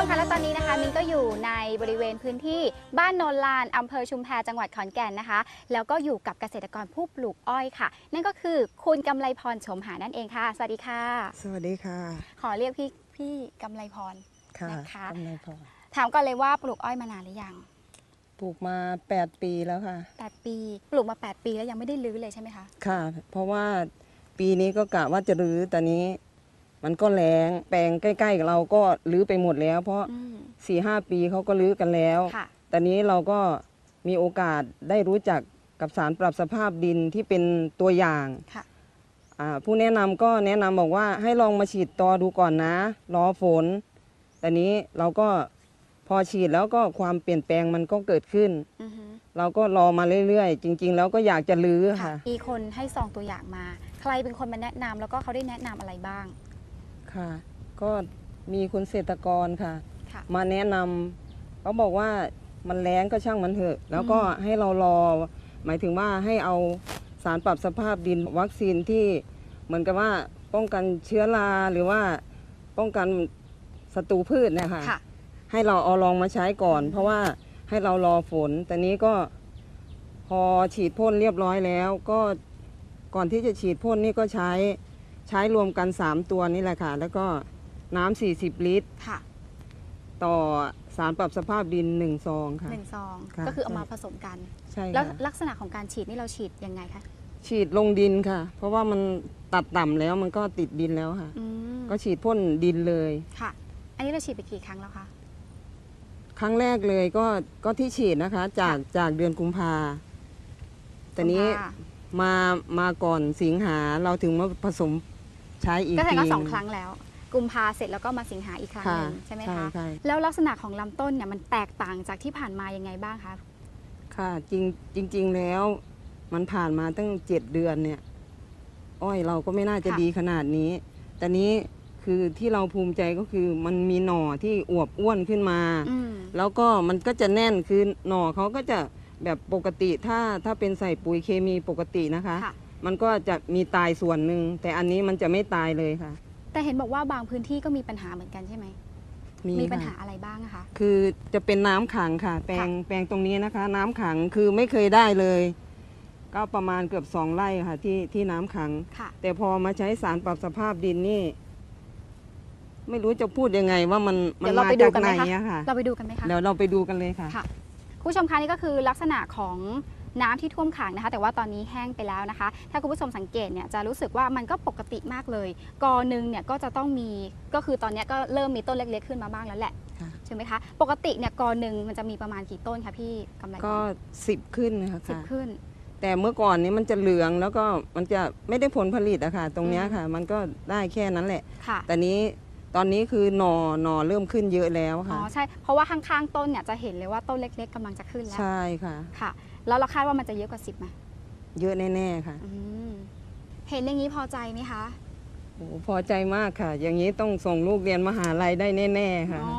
ชมคะและตอนนี้นะคะมินก็อยู่ในบริเวณพื้นที่บ้านโนนลานอำเภอชุมแพจังหวัดขอนแก่นนะคะ แล้วก็อยู่กับเกษตรกรผู้ปลูกอ้อยค่ะ นั่นก็คือคุณกำไลพรชมหานั่นเองค่ะ สวัสดีค่ะ สวัสดีค่ะ ขอเรียกพี่พี่กำไลพร ค่ะนะคะ กำไรพอถามก่อนเลยว่าปลูกอ้อยมานานหรือยังปลูกมา 8 ปีแล้วค่ะ 8ปี ปลูกมา 8 ปีแล้วยังไม่ได้รื้อเลยใช่ไหมคะ ค่ะ เพราะว่าปีนี้ก็กะว่าจะรื้อแต่นี้ มันก็แรงแปลงใกล้ๆกับเราก็รื้อไปหมดแล้ว เพราะอืม4ีหปีเขาก็รื้อกันแล้วค่ะแต่นี้เราก็มีโอกาสได้รู้จักกับสารปรับสภาพดินที่เป็นตัวอย่างค่ะอ่าผู้แนะนำก็แนะนำบอกว่าให้ลองมาฉีดตอดูก่อนนะ รอฝน แต่นี้เราก็พอฉีดแล้วก็ความเปลี่ยนแปลงมันก็เกิดขึ้นอือฮึเราก็รอมาเรื่อยๆ จริง ๆ แล้วก็อยากจะลื้อค่ะค่ะมีคนให้ซองตัวอย่างมา ใครเป็นคนมาแนะนำแล้วก็เขาได้แนะนำอะไรบ้าง ค่ะ ก็มีคุณเศรษฐกรค่ะ ค่ะ มาแนะนำเขาบอกว่ามันแรงก็ช่างมันเถอะ แล้วก็อืมให้เรารอ หมายถึงว่าให้เอาสารปรับสภาพดินวัคซีนที่เหมือนกับว่าป้องกันเชื้อราหรือว่าป้องกันศัตรูพืชเนะคะ ค่ะ ให้เราเอาลองมาใช้ก่อนอืมเพราะว่าให้เรารอฝน แต่นี้ก็พอฉีดพ่นเรียบร้อยแล้ว ก็ก่อนที่จะฉีดพ่นนี่ก็ใช้ ใช้รวมกัน 3 ตัวนี่แหละค่ะ แล้วก็น้ำ40 ลิตร ค่ะต่อสารปรับสภาพดิน1ซองค่ะ หนึ่งซองค่ะก็คือเอาใช่มาผสมกัน ใช่แล้วค่ะลักษณะของการฉีดนี่เราฉีดยังไงคะฉีดลงดินค่ะ เพราะว่ามันตัดต่ำแล้วมันก็ติดดินแล้วค่ะ อืมก็ฉีดพ่นดินเลย ค่ะ อันนี้เราฉีดไปกี่ครั้งแล้วคะ ครั้งแรกเลยก็ก็ที่ฉีดนะคะ จากจากเดือนกุมภาแต่นี้ค่ะมามาก่อนสิงหาเราถึงมาผสม ใช้อีกก็แสดงว่าทีสองครั้งแล้ว กุมภาเสร็จแล้วก็มาสิงหาอีกครั้งหค่ะนึ่งใช่ไหมใช่คะใช่ แล้วลักษณะของลำต้นเนี่ยมันแตกต่างจากที่ผ่านมายังไงบ้างคะค่ะจริงจริง ๆ แล้วมันผ่านมาตั้งเจ็ดเดือนเนี่ย อ้อยเราก็ไม่น่าจะค่ะดีขนาดนี้ แต่นี้คือที่เราภูมิใจก็คือมันมีหน่อที่อวบอ้วนขึ้นมา อืมแล้วก็มันก็จะแน่นคือหน่อเขาก็จะแบบปกติถ้าถ้าเป็นใส่ปุ๋ยเคมีปกตินะคะ ค่ะ มันก็จะมีตายส่วนหนึ่งแต่อันนี้มันจะไม่ตายเลยค่ะ แต่เห็นบอกว่าบางพื้นที่ก็มีปัญหาเหมือนกันใช่ไหมมีมีปัญหาค่ะอะไรบ้างอะคะ คือจะเป็นน้ำขังค่ะ แปลงค่ะแปลงตรงนี้นะคะ น้ำขังคือไม่เคยได้เลย ก็ประมาณเกือบสองไร่ค่ะ ที่ที่น้ำขัง ค่ะ แต่พอมาใช้สารปรับสภาพดินนี่ ไม่รู้จะพูดยังไงว่ามันมัเดี๋นยวเรามาไปดูจากกันไหไหนมคะ อะค่ะ เราไปดูกันไหมคะ เดี๋ยวเราไปดูกันเลยค่ะ ค่ะคุณผู้ชมคะนี่ก็คือลักษณะของ น้ำที่ท่วมขังนะคะ แต่ว่าตอนนี้แห้งไปแล้วนะคะ ถ้าคุณผู้ชมสังเกตเนี่ยจะรู้สึกว่ามันก็ปกติมากเลย กอหนึ่งเนี่ยก็จะต้องมีก็คือตอนเนี้ยก็เริ่มมีต้นเล็กๆขึ้นมาบ้างแล้วแหละค่ะใช่ไหมคะ ปกติเนี่ยกอหนึ่งมันจะมีประมาณกี่ต้นคะพี่กำไรก็สิบขึ้นนะคะสิบขึ้น แต่เมื่อก่อนนี้มันจะเหลืองแล้วก็มันจะไม่ได้ผลผลิตอะค่ะ ตรงเนี้ยอืมค่ะ มันก็ได้แค่นั้นแหละ ค่ะ แต่นี้ตอนนี้คือหนอหนอเริ่มขึ้นเยอะแล้วอ๋ค่ะ อใช่เพราะว่าข้างๆต้นเนี่ยจะเห็นเลยว่าต้นเล็ก ๆกำลังจะขึ้นแล้วใช่ค่ะ ค่ะ แล้วเราคาดว่ามันจะเยอะกว่าสิบไหมเยอะแน่ๆค่ะอืมเห็นอย่างนี้พอใจไหมคะโอ้พอใจมากค่ะ อย่างนี้ต้องส่งลูกเรียนมหาลัยได้แน่ ๆ ค่ะ อ๋อ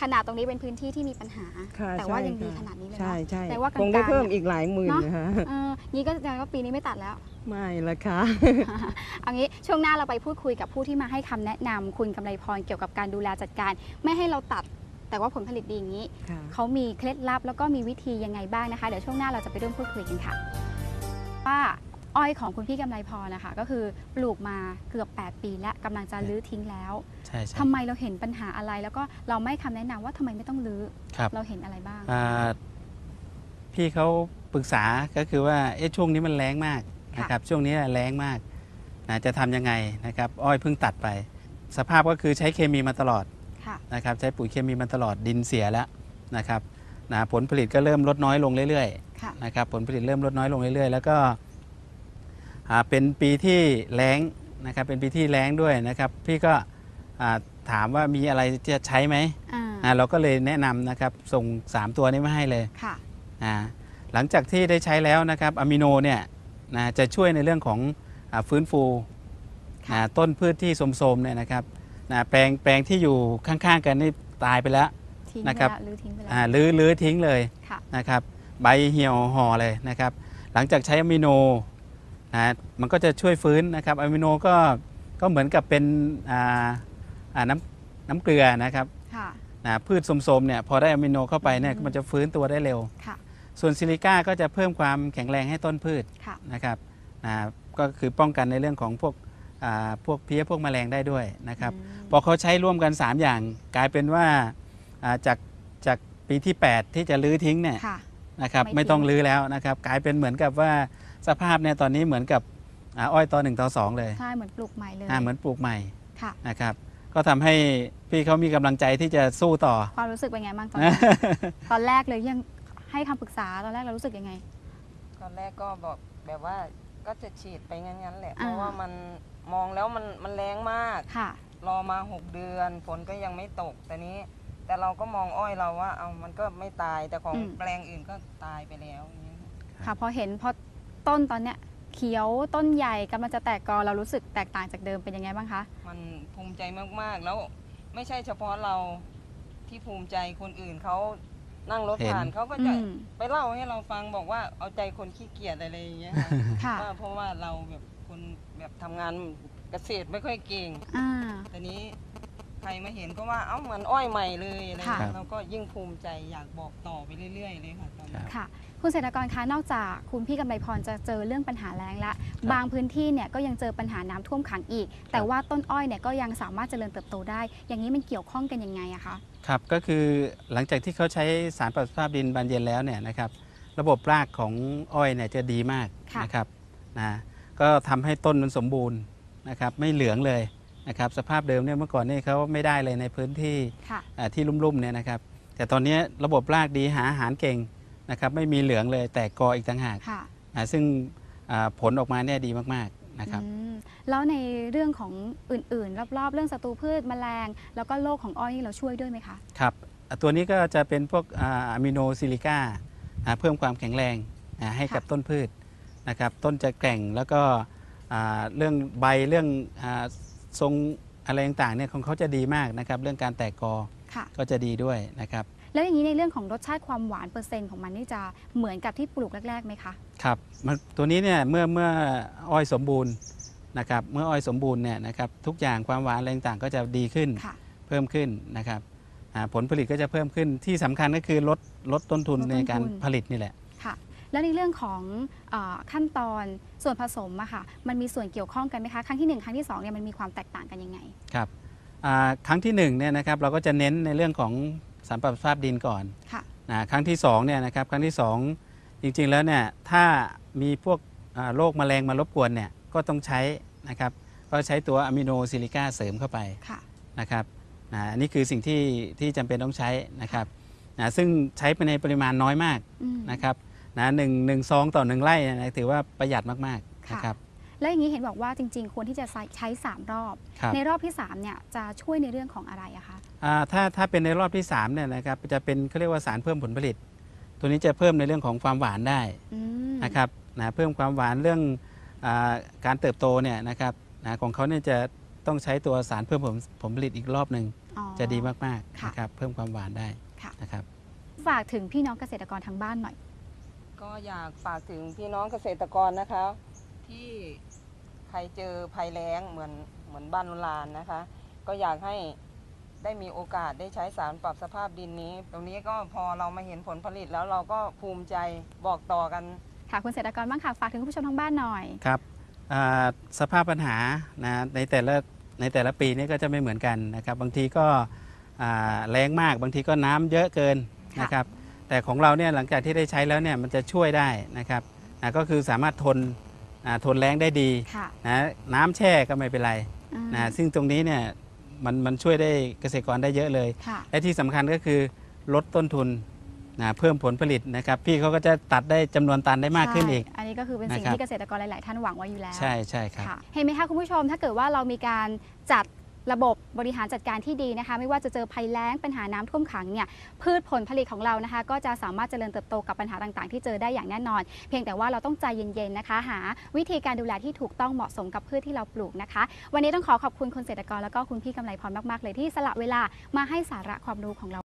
ขนาดตรงนี้เป็นพื้นที่ที่มีปัญหา ค่ะแต่ว่าใช่ยังดีค่ะ ขนาดนี้เลยใช่เนาะ ใช่แต่ว่ากลางๆ คงได้เพิ่มเนี่ยอีกหลายหมื่นเนอะนะคะเอองี้ก็แสดงว่าปีนี้ไม่ตัดแล้ว ไม่ละค่ะ เอางี้ช่วงหน้าเราไปพูดคุยกับผู้ที่มาให้คำแนะนำคุณกำไรพรเกี่ยวกับการดูแลจัดการ ไม่ให้เราตัด แต่ว่าผลผลิตดีอย่างนี้ ค่ะ เขามีเคล็ดลับแล้วก็มีวิธียังไงบ้างนะคะ เดี๋ยวช่วงหน้าเราจะไปร่วมพูดคุยกันค่ะ ว่าอ้อยของคุณพี่กำไรพรนะคะ ก็คือปลูกมาเกือบ 8 ปีและกำลังจะรื้อทิ้งแล้วใช่ใช่ทำไมเราเห็นปัญหาอะไร แล้วก็เราไม่คำแนะนำว่าทำไมไม่ต้องรื้อครับเราเห็นอะไรบ้าง อ่าพี่เขาปรึกษาก็คือว่าเอ๊ะช่วงนี้มันแรงมากค่ะ นะครับ ช่วงนี้แรงมากนะจะทำยังไงนะครับ อ้อยเพิ่งตัดไป สภาพก็คือใช้เคมีมาตลอดค่ะ นะครับใช้ปุ๋ยเคมีมาตลอดดินเสียแล้วนะครับนะผลผลิตก็เริ่มลดน้อยลงเรื่อยค่ะๆนะครับผลผลิตเริ่มลดน้อยลงเรื่อยๆ แล้วก็อ่าเป็นปีที่แรงนะครับเป็นปีที่แรงด้วยนะครับพี่ก็อ่าถามว่ามีอะไรจะใช้ไหมอ่าอ่าเราก็เลยแนะนำนะครับส่ง 3 ตัวนี้มาให้เลยค่ะอ่าหลังจากที่ได้ใช้แล้วนะครับอะมิโนเนี่ยนะจะช่วยในเรื่องของอาฟื้นฟูค่ะนะต้นพืชที่โทรมๆเนี่ยนะครับ นะแปลงแปลงที่อยู่ข้างๆกันนี่ตายไปแล้วทิ้งไปนะครับแล้วรื้อทิ้งไปแล้ว อ่าลื้อลื้อทิ้งเลยค่ะ นะครับใบเหี่ยวห่อเลยนะครับ หลังจากใช้อะมิโนนะมันก็จะช่วยฟื้นนะครับอะมิโนก็ก็เหมือนกับเป็นอ่าอ่าน้ำน้ำเกลือนะครับค่ะ นะพืชสมๆเนี่ยพอได้อะมิโนเข้าไปเนี่ยอืม มันจะฟื้นตัวได้เร็ว ค่ะ ส่วนซิลิก้าก็จะเพิ่มความแข็งแรงให้ต้นพืช ค่ะ นะครับนะก็คือป้องกันในเรื่องของพวกอ่า พวกเพี้ยพวกแมลงได้ด้วยนะครับอืมพอเขาใช้ร่วมกัน 3 อย่างกลายเป็นว่าอ่าจากจากปีที่ 8 ที่จะลื้อทิ้งเนี่ยค่ะนะครับไม่ไม่ต้องทิ้งลื้อแล้วนะครับกลายเป็นเหมือนกับว่าสภาพเนี่ยตอนนี้เหมือนกับอาอ้อยต่อหนึ่งต่อสองเลยใช่เหมือนปลูกใหม่เลยอ่าเหมือนปลูกใหม่ค่ะนะครับก็ทำให้พี่เขามีกำลังใจที่จะสู้ต่อ ความรู้สึกเป็นไงบ้างตอนนั้นตอนแรกเลยยังให้คำปรึกษาตอนแรกเรารู้สึกยังไง ตอนแรกก็บอกแบบว่าก็จะฉีดไปงั้นๆแหละเพอ่าราะว่ามัน มองแล้วมันมันแรงมาก ค่ะ รอมา 6 เดือนฝนก็ยังไม่ตกแต่นี้ แต่เราก็มองอ้อยเราว่า เอามันก็ไม่ตายแต่ของอืม แปลงอื่นก็ตายไปแล้วอย่างเงี้ยค่ะพอเห็นพอต้นตอนเนี้ยเขียวต้นใหญ่กำลังจะแตกกอเรารู้สึกแตกต่างจากเดิมเป็นยังไงบ้างคะ มันภูมิใจมาก ๆ แล้วไม่ใช่เฉพาะเราที่ภูมิใจคนอื่นเขา นั่งรถเห็นผ่านเขาก็อืจะมไปเล่าให้เราฟังบอกว่าเอาใจคนขี้เกียจอะไรอย่างเงี้ยค่ะค่ะว่าเพราะว่าเราแบบคนแบบทำงานเกษตรไม่ค่อยเก่งอ่า แต่นี้ใค รมาเห็นก็ว่าเอ้าเหมือนอ้อยใหม่เลยอะไรค่ะเงี้ยเราก็ยิ่งภูมิใจอยากบอกต่อไปเรื่อยๆเลยค่ะตอนนี้ ค่ะ คุณเศรษฐกรคะนอกจากคุณพี่กำไลพรจะเจอเรื่องปัญหาแล้งละบางพื้นที่เนี่ยก็ยังเจอปัญหาน้ำท่วมขังอีก แต่ว่าต้นอ้อยเนี่ยก็ยังสามารถเจริญเติบโตได้ อย่างนี้มันเกี่ยวข้องกันยังไงอะคะครับก็คือหลังจากที่เขาใช้สารปรับสภาพดินบานเย็นแล้วเนี่ยนะครับระบบรากของอ้อยเนี่ยจะดีมากค่ะนะครับนะก็ทำให้ต้นมันสมบูรณ์นะครับไม่เหลืองเลย นะครับสภาพเดิมเนี่ยเมื่อก่อนนี่เขาไม่ได้เลยในพื้นที่ค่ะอ่าที่ลุ่มๆเนี่ยนะครับแต่ตอนนี้ระบบรากดีหาอาหารเก่งนะครับไม่มีเหลืองเลยแต่กออีกต่างหากค่ะอ่าซึ่งอ่าผลออกมาเนี่ยดีมากๆนะครับอืมแล้วในเรื่องของอื่นๆ รอบๆ เรื่องศัตรูพืชแมลง แล้วก็โรคของอ้อยนี่เราช่วยด้วยไหมคะครับอ่าตัวนี้ก็จะเป็นพวกอะอะมิโนซิลิก้าอ่าเพิ่มความแข็งแรงอ่าให้กับค่ะต้นพืชนะครับต้นจะแกร่งแล้วก็อ่าเรื่องใบเรื่องอา ทรงอะไรต่างๆเนี่ยของเขาจะดีมากนะครับ เรื่องการแตกกอค่ะ ก็จะดีด้วยนะครับ แล้วอย่างนี้ในเรื่องของรสชาติความหวานเปอร์เซ็นต์ของมันนี่จะเหมือนกับที่ปลูกแรกๆไหมคะครับมันตัวนี้เนี่ยเมื่อเมื่ออ้อยสมบูรณ์นะครับ เมื่ออ้อยสมบูรณ์เนี่ยนะครับทุกอย่างความหวานอะไรต่างๆก็จะดีขึ้น ค่ะ เพิ่มขึ้นนะครับอ่าผลผลิตก็จะเพิ่มขึ้นที่สำคัญก็คือลดลดต้นทุนลดต้นในการทุนผลิตนี่แหละค่ะ แล้วในเรื่องของเออขั้นตอนส่วนผสมอะค่ะมันมีส่วนเกี่ยวข้องกันไหมคะครั้งที่หนึ่งครั้งที่สองเนี่ยมันมีความแตกต่างกันยังไงครับอ่าครั้งที่หนึ่งเนี่ยนะครับเราก็จะเน้นในเรื่องของสารปรับสภาพดินก่อนค่ะนะครั้งที่สองเนี่ยนะครับครั้งที่สองจริงๆแล้วเนี่ยถ้ามีพวกอ่าโรคแมลงมารบกวนเนี่ยก็ต้องใช้นะครับก็ใช้ตัวอะมิโนซิลิก้าเสริมเข้าไปค่ะนะครับนะอันนี่คือสิ่งที่ที่จำเป็นต้องใช้นะครับนะซึ่งใช้ไปในปริมาณน้อยมากอืมนะครับ นะหนึ่งหนึ่งซองต่อหนึ่งไร่เนยนะถือว่าประหยัดมากๆค่ะนะครับแล้วอย่างนี้เห็นบอกว่าจริง ๆ ควรที่จะใช้ใช้3รอบครับในรอบที่3เนี่ยจะช่วยในเรื่องของอะไรอะคะอ่าถ้าถ้าเป็นในรอบที่3เนี่ยนะครับจะเป็นเขาเรียกว่าสารเพิ่มผลผลิต ตัวนี้จะเพิ่มในเรื่องของความหวานได้อืมนะครับนะเพิ่มความหวานเรื่องอาการเติบโตเนี่ยนะครับนะของเขาเนี่ยจะต้องใช้ตัวสารเพิ่มผลผลผลิตอีกรอบหนึ่งอ๋อจะดีมากๆค่ะนะครับเพิ่มความหวานได้ค่ะนะครับฝากถึงพี่น้องเกษตรกรทางบ้านหน่อย ก็อยากฝากถึงพี่น้องเกษตรกรนะคะ ที่ใครเจอภัยแล้งเหมือนเหมือนบ้านลุนลานนะคะ ก็อยากให้ได้มีโอกาสได้ใช้สารปรับสภาพดินนี้ ตรงนี้ก็พอเรามาเห็นผลผลิตแล้วเราก็ภูมิใจบอกต่อกัน ค่ะคุณเกษตรกรบ้างค่ะฝากถึงคุณผู้ชมทางบ้านหน่อย ครับอ่าสภาพปัญหานะในแต่ละในแต่ละปีนี่ก็จะไม่เหมือนกันนะครับ บางทีก็อ่าแรงมากบางทีก็น้ำเยอะเกินค่ะนะครับ แต่ของเราเนี่ยหลังจากที่ได้ใช้แล้วเนี่ยมันจะช่วยได้นะครับนะก็คือสามารถทนอ่าทนแรงได้ดีค่ะนะน้ำแช่ก็ไม่เป็นไรอืม นะซึ่งตรงนี้เนี่ยมันมันช่วยได้เกษตรกรได้เยอะเลย ค่ะ และที่สำคัญก็คือลดต้นทุนนะเพิ่มผลผลิตนะครับพี่เขาก็จะตัดได้จำนวนตันได้มากขึ้นอีก ใช่อันนี้ก็คือเป็นสิ่งนะครับ ที่เกษตรกรหลาย ๆ ท่านหวังไว้อยู่แล้วใช่ใช่ครับ ค่ะ เห็นไหมคะคุณผู้ชมถ้าเกิดว่าเรามีการจัด ระบบบริหารจัดการที่ดีนะคะ ไม่ว่าจะเจอภัยแล้งปัญหาน้ำท่วมขังเนี่ยพืชผลผลิตของเรานะคะ ก็จะสามารถเจริญเติบโตกับปัญหาต่างๆ ที่เจอได้อย่างแน่นอน เพียงแต่ว่าเราต้องใจเย็นๆนะคะ หา วิธีการดูแลที่ถูกต้องเหมาะสมกับพืชที่เราปลูกนะคะ วันนี้ต้องขอขอบคุณคุณเกษตรกรแล้วก็คุณพี่กำไลพรมากๆ เลยที่สละเวลามาให้สาระความรู้ของเรา